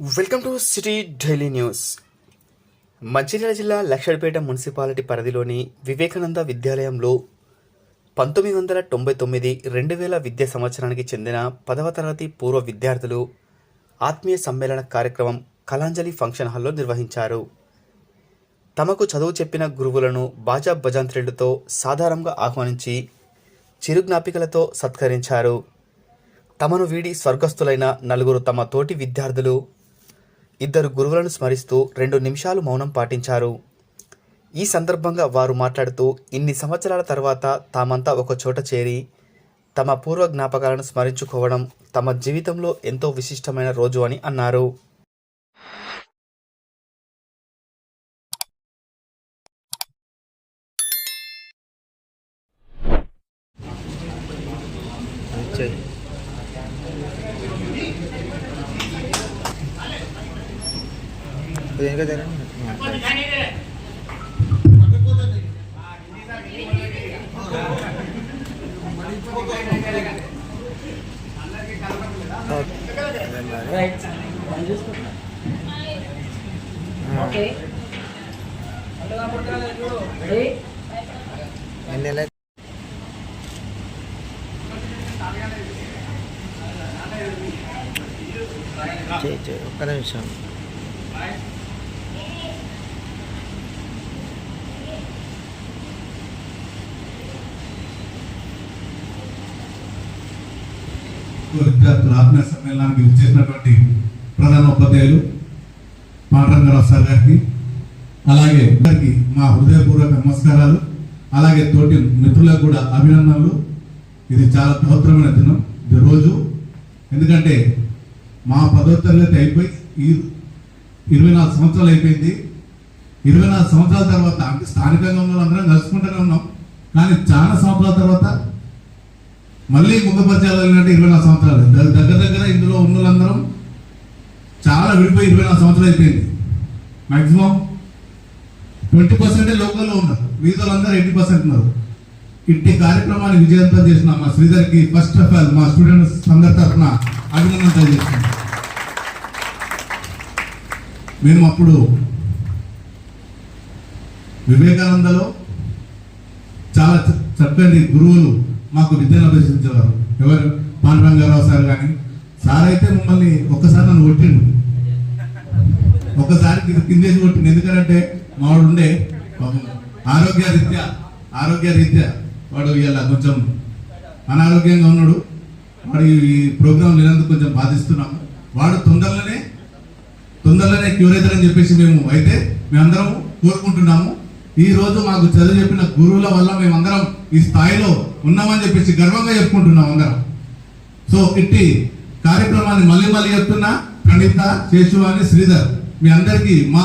Welcome to city daily news. Mancherial జిల్లా Luxettipet municipality పరిధిలోని వివేకానంద విద్యాలయంలో పంతొమ్మిది వందల తొంభై తొమ్మిది రెండు వేల విద్యా సంవత్సరానికి చెందిన పదవ తరగతి పూర్వ విద్యార్థులు ఆత్మీయ సమ్మేళన కార్యక్రమం కళాంజలి ఫంక్షన్ హాల్లో నిర్వహించారు. తమకు చదువు చెప్పిన గురువులను బాజా భజంత్రులతో సాధారణంగా ఆహ్వానించి చిరు జ్ఞాపికలతో సత్కరించారు. తమను వీడి స్వర్గస్థులైన నలుగురు తమ తోటి విద్యార్థులు ఇద్దరు గురువులను స్మరిస్తూ రెండు నిమిషాలు మౌనం పాటించారు. ఈ సందర్భంగా వారు మాట్లాడుతూ ఇన్ని సంవత్సరాల తర్వాత తామంతా ఒక చోట చేరి తమ పూర్వ జ్ఞాపకాలను స్మరించుకోవడం తమ జీవితంలో ఎంతో విశిష్టమైన రోజు అని అన్నారు. దేనికో జరగండి Right. Okay. Ready? ఎన్ని నెలలు చేయి చేయి ఒక్క నిమిషం విద్యార్థుల ఆత్మీయ సమ్మేళనానికి చేసినటువంటి ప్రధాన ఉపాధ్యాయులు పాండరంగారావు సార్ గారికి అలాగే అందరికి మా హృదయపూర్వక నమస్కారాలు అలాగే తోటి మిత్రులకు కూడా అభినందనలు. ఇది చాలా పవిత్రమైన దినం ఇది రోజు. ఎందుకంటే మా పదో తరగతి అయిపోయి ఈ ఇరవై నాలుగు సంవత్సరాలు అయిపోయింది. ఇరవై నాలుగు సంవత్సరాల తర్వాత అంటే స్థానికంగా ఉన్న అందరం కలుసుకుంటూనే ఉన్నాం. కానీ చాలా సంవత్సరాల తర్వాత మళ్ళీ ముందు ఇరవై నాలుగు సంవత్సరాలు. దగ్గర దగ్గర ఇందులో ఉన్న వాళ్ళందరం చాలా విడిపోయి ఇరవై నాలుగు సంవత్సరాలు అయిపోయింది. మాక్సిమం ట్వంటీ పర్సెంటే లోకల్లో ఉన్నారు. మిగతా ఎయిటీ పర్సెంట్ ఉన్నారు. ఇట్టి కార్యక్రమాన్ని విజయవంతం చేసిన మా శ్రీధర్కి ఫస్ట్ ఆఫ్ ఆల్ మా స్టూడెంట్స్ అందరి తరఫున అభినందన తెలియజేస్తున్నాం మేము అప్పుడు వివేకానందలో చాలా చక్కని గురువులు మాకు విద్యను అభ్యసించేవారు. ఎవరు? పాండురంగారావు సార్ కానీ సార్ అయితే మమ్మల్ని ఒక్కసారి నన్ను కొట్టిండు. ఒక్కసారి కింద- కిందేసి కొట్టిండు. ఎందుకంటే మావాడు ఉండే ఆరోగ్యరీత్యా ఆరోగ్య రీత్యా ఆరోగ్య రీత్యా వాడు ఇలా కొంచెం అనారోగ్యంగా ఉన్నాడు. వాడు ఈ ప్రోగ్రాం లేనందుకు కొంచెం బాధిస్తున్నాము. వాడు తొందరలోనే తొందరలోనే క్యూర్ అవుతారని చెప్పేసి మేము అయితే మేమందరం కోరుకుంటున్నాము. ఈ రోజు మాకు చదువు చెప్పిన గురువుల వల్ల మేమందరం ఈ స్థాయిలో ఉన్నామని చెప్పేసి గర్వంగా చెప్పుకుంటున్నాం అందరం. సో ఇట్టి కార్యక్రమాన్ని మళ్ళీ మళ్ళీ చెప్తున్నా ప్రణీత అని శ్రీధర్ మీ అందరికీ మా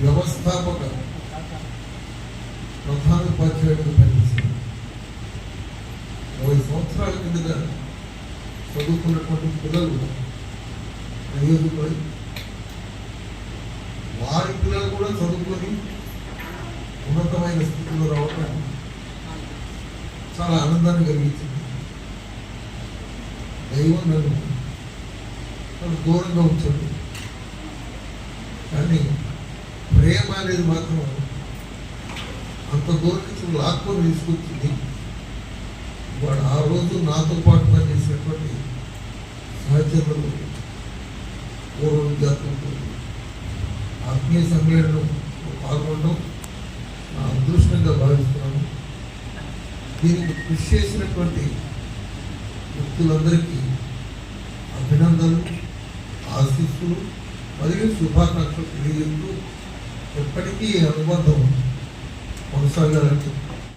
వ్యవస్థాపక ప్రధాన ఉపాధ్యాయుడు పనిచేశాను ఇరవై సంవత్సరాల కిందగా చదువుకున్నటువంటి పిల్లలు ప్రయోజకులై వారి పిల్లలు కూడా చదువుకొని ఉన్నతమైన స్థితిలో రావటం చాలా ఆనందాన్ని కలిగించింది. దైవం నన్ను నన్ను దూరంగా ఉంచండి. కానీ ప్రేమ అనేది మాత్రం అంత దూరం నుంచి లాక్కొని తీసుకొచ్చింది. వాడు ఆ రోజు నాతో పాటు పనిచేసినటువంటి సహచరులు పూర్వ విద్యార్థులతో ఆత్మీయ సమ్మేళనం దీనికి కృషి చేసినటువంటి వ్యక్తులందరికీ అభినందనలు ఆశీస్సులు మరియు శుభాకాంక్షలు తెలియజేస్తూ ఎప్పటికీ ఈ అనుబంధం కొనసాగాలని